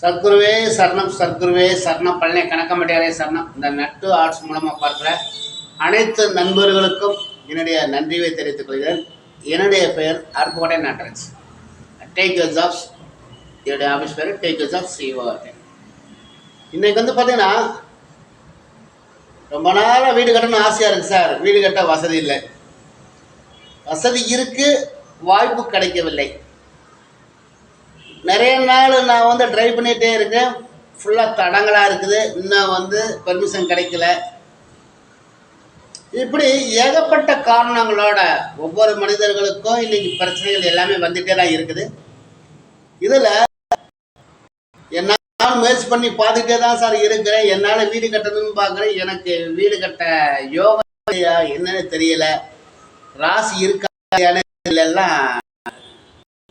சத்குருவே சரணம் சத்குருவே சரணம். பழனி கணக்கம்பட்டியாரே சரணம். இந்த நட்டு ஆர்ட்ஸ் மூலமாக பார்க்குற அனைத்து நண்பர்களுக்கும் என்னுடைய நன்றியை தெரிவித்துக் கொள்கிறேன். என்னுடைய பெயர் அருப்புக்கோட்டை நாட்டரன்ஸ் டேக் யூர் ஜாப்ஸ் என்னுடைய ஆஃபீஸ் பேர் டேக் யூர் ஜாப்ஸ் சிஓ இன்னைக்கு வந்து பார்த்தீங்கன்னா ரொம்ப நாளாக வீடு கட்டணும்னு ஆசையாக இருக்குது சார். வீடு கட்ட வசதி இல்லை. வசதி இருக்கு வாய்ப்பு கிடைக்கவில்லை. நிறைய நாள் நான் வந்து ட்ரைவ் பண்ணிகிட்டே இருக்கேன். ஃபுல்லாக தடங்களாக இருக்குது. இன்னும் வந்து பெர்மிஷன் கிடைக்கல. இப்படி ஏகப்பட்ட காரணங்களோட ஒவ்வொரு மனிதர்களுக்கும் இன்னைக்கு பிரச்சனைகள் எல்லாமே வந்துட்டே தான் இருக்குது. இதில் என்னால் முயற்சி பண்ணி பார்த்துட்டே தான் சார் இருக்கிறேன். என்னால் வீடு கட்டணும்னு பார்க்குறேன். எனக்கு வீடு கட்ட யோகா என்னன்னு தெரியல. ராசி இருக்கா எல்லாம்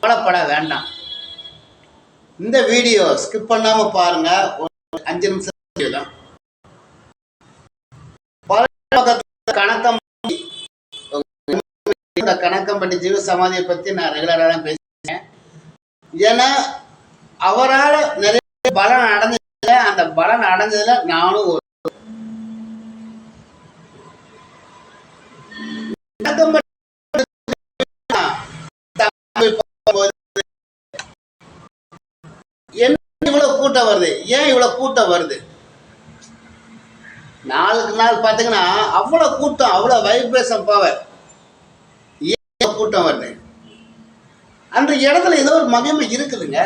கவலைப்பட வேண்டாம். இந்த வீடியோ ஸ்கிப் பண்ணாம பாருங்க. ஒரு அஞ்சு நிமிஷம் கணக்கம் கணக்கம் பண்ணி கணக்கம்பட்டி ஜீவ சமாதியை பத்தி நான் ரெகுலரா தான் பேசுறேன் ஏன்னா அவரால் நிறைய பலன் அடைஞ்சதுல அந்த பலன் அடைஞ்சதுல நானும் ஒரு கூட்டம் வருது. ஏன் இவ்வளவு கூட்டம் வருது? நாளுக்கு நாள் பார்த்தீங்கன்னா அவ்வளோ கூட்டம் அவ்வளோ வைப்ரேஷன் பவர் ஏன் கூட்டம் வருது? அந்த இடத்துல ஏதோ ஒரு மகிமை இருக்குதுங்க.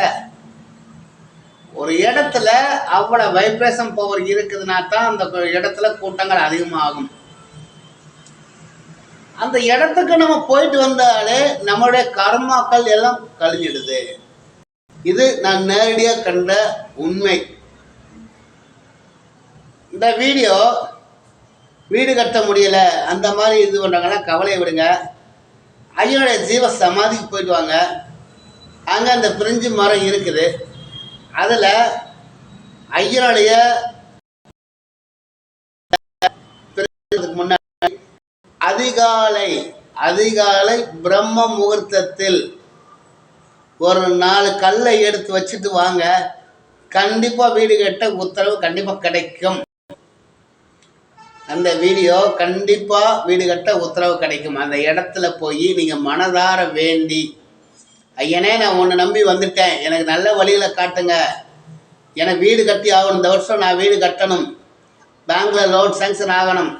ஒரு இடத்துல அவ்வளோ வைப்ரேஷன் பவர் இருக்குதுன்னா தான் அந்த இடத்துல கூட்டங்கள் அதிகமாகும். அந்த இடத்துக்கு நம்ம போயிட்டு வந்தாலே நம்மளுடைய கர்மாக்கள் எல்லாம் கழிஞ்சிடுது. இது நான் நேரடியாக கண்ட உண்மை. இந்த வீடியோ வீடு கட்ட முடியல அந்த மாதிரி இது பண்ணுறாங்கன்னா கவலையை விடுங்க. ஐயனுடைய ஜீவ சமாதிக்கு போயிட்டு வாங்க. அங்கே அந்த பிரிஞ்சு மரம் இருக்குது. அதில் ஐயனுடைய முன்னாடி அதிகாலை அதிகாலை பிரம்ம முகூர்த்தத்தில் ஒரு நாலு கல்லை எடுத்து வச்சுட்டு வாங்க. கண்டிப்பாக வீடு கட்ட உத்தரவு கண்டிப்பாக கிடைக்கும். அந்த வீடியோ கண்டிப்பாக வீடு கட்ட உத்தரவு கிடைக்கும். அந்த இடத்துல போய் நீங்கள் மனதார வேண்டி. ஐயனே நான் உன்னை நம்பி வந்துட்டேன். எனக்கு நல்ல வழியில் காட்டுங்க. எனக்கு வீடு கட்டி ஆகணும். இந்த வருஷம் நான் வீடு கட்டணும். பேங்க்ல லோன் சேங்ஷன் ஆகணும்.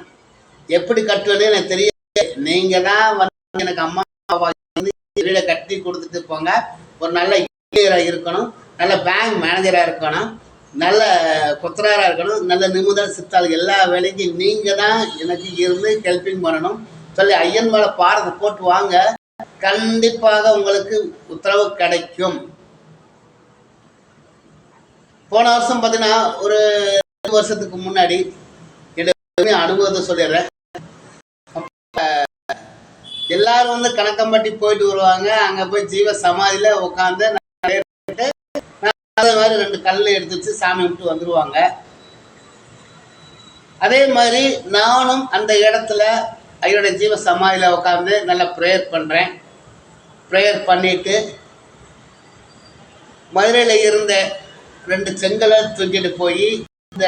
எப்படி கட்டுவேன்னு எனக்கு தெரியாது நீங்கள் தான் வந்து எனக்கு அம்மா அப்பா வந்து வீடை கட்டி கொடுத்துட்டு போங்க. ஒரு நல்ல இன்ஜினியராக இருக்கணும் நல்ல பேங்க் மேனேஜராக இருக்கணும் நல்ல கொத்தராராக இருக்கணும் நல்ல நிமிடம் சித்தாள் எல்லா வேலைக்கும் நீங்கள் தான் எனக்கு இருந்து ஹெல்ப்பிங் பண்ணணும். சொல்லி ஐயன் மேலே பாரத்தை போட்டு வாங்க. கண்டிப்பாக உங்களுக்கு உத்தரவு கிடைக்கும். போன வருஷம் பார்த்தீங்கன்னா ஒரு ரெண்டு வருஷத்துக்கு முன்னாடி என்னுடைய அனுபவத்தை சொல்லிடுறேன். எல்லாரும் வந்து கணக்கம்பட்டி போயிட்டு வருவாங்க. அங்க போய் ஜீவ சமாதியில உட்காந்து அதே மாதிரி ரெண்டு கல்லு எடுத்து வச்சு சாமி விட்டு வந்துருவாங்க. அதே மாதிரி நானும் அந்த இடத்துல ஐயோட ஜீவ சமாதியில உட்காந்து நல்லா ப்ரேயர் பண்றேன். ப்ரேயர் பண்ணிட்டு மதுரையில் இருந்த ரெண்டு செங்கலை தூக்கிட்டு போய் இந்த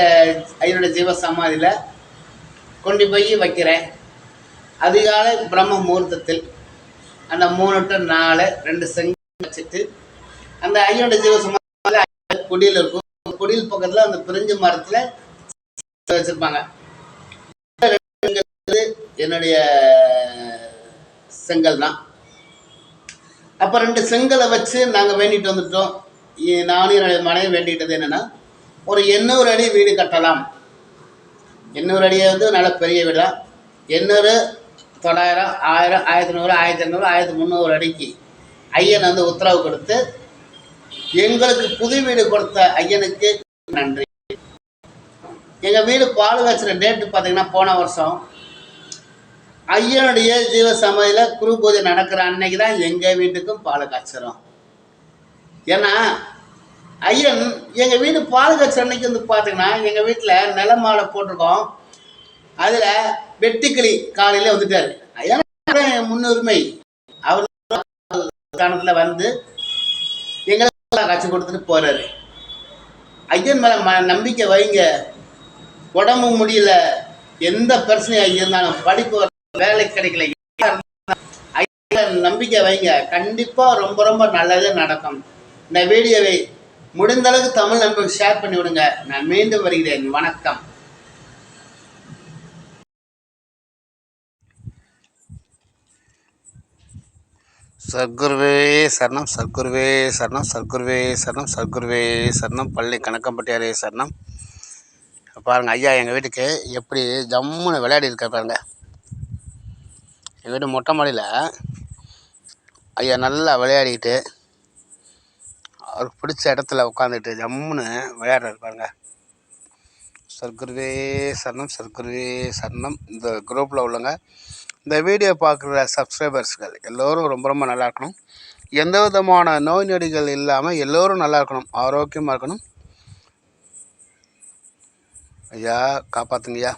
ஐயோட ஜீவ சமாதியில கொண்டு போய் வைக்கிறேன். அதிகாலை பிரம்ம முகூர்த்தத்தில் அந்த மூணு டு நாலு ரெண்டு செங்கல் வச்சுட்டு அந்த ஐயோட சுமார் குடியில் இருக்கும். குடியில் பக்கத்தில் அந்த பிரிஞ்சு மரத்தில் வச்சுருப்பாங்க. என்னுடைய செங்கல் தான். அப்போ ரெண்டு செங்கலை வச்சு நாங்கள் வேண்டிட்டு வந்துட்டோம். நானும் என்னுடைய மனைவி வேண்டிக்கிட்டது என்னென்னா ஒரு எண்ணூறு அடி வீடு கட்டலாம். எண்ணூறு அடியை வந்து நல்ல பெரிய வீடாக எண்ணூறு தொள்ளாயிரம் ஆயிரம் ஆயிரத்தி நூறு ஆயிரத்தி இரநூறு ஆயிரத்தி முந்நூறு அடிக்கு ஐயன் வந்து உத்தரவு கொடுத்து எங்களுக்கு புது வீடு கொடுத்த ஐயனுக்கு நன்றி. எங்கள் வீடு பால் காய்ச்சின டேட்டு பார்த்தீங்கன்னா போன வருஷம். ஐயனுடைய ஜீவ சமாதியில் குரு பூஜை நடக்கிற அன்னைக்கு தான் எங்கள் வீட்டுக்கும் பால் காய்ச்சிரும் ஏன்னா ஐயன் எங்கள் வீடு பால் காய்ச்சல் அன்னைக்கு வந்து பார்த்தீங்கன்னா எங்கள் வீட்டில் நிலமாலை போட்டிருக்கோம். அதில் வெட்டுக்கிளி காலையில் வந்துட்டார். ஐயன் முன்னுரிமை? அவர் ஸ்தானத்தில் வந்து எங்களை காட்சி கொடுத்துட்டு போறாரு. ஐயன் மேலே ம நம்பிக்கை வைங்க. உடம்பு முடியல. எந்த பிரச்சனையாக இருந்தாலும் படிப்பு வேலை கிடைக்கல. ஐயன் நம்பிக்கை வைங்க. கண்டிப்பாக ரொம்ப ரொம்ப நல்லது நடக்கும். இந்த வீடியோவை முடிந்த அளவுக்கு தமிழ் நண்பர்கள் ஷேர் பண்ணி விடுங்க நான் மீண்டும் வருகிறேன். வணக்கம். சர்க்குருவே சரணம் சர்க்குருவே சரணம் சர்க்குருவே சரணம் சர்க்குருவே சரணம். பள்ளி கணக்கம்பட்டியாரே சரணம். பாருங்கள் ஐயா எங்கள் வீட்டுக்கு எப்படி ஜம்முன்னு விளையாடி இருக்க பாருங்க. எங்கள் வீட்டு மொட்டை மாடியில் ஐயா நல்லா விளையாடிட்டு அவருக்கு பிடிச்ச இடத்துல உட்காந்துட்டு ஜம்முன்னு விளையாடுறாரு பாருங்க. சர்க்குருவே சரணம் சர்க்குருவே சரணம். இந்த குரூப்பில் உள்ளவங்க இந்த வீடியோ பார்க்குற சப்ஸ்கிரைபர்ஸ்கள் எல்லோரும் ரொம்ப ரொம்ப நல்லா இருக்கணும் எந்த விதமான நோய் நொடிகள் இல்லாமல் எல்லோரும் நல்லா இருக்கணும் ஆரோக்கியமாக இருக்கணும். ஐயா காப்பாற்றுங்கய்யா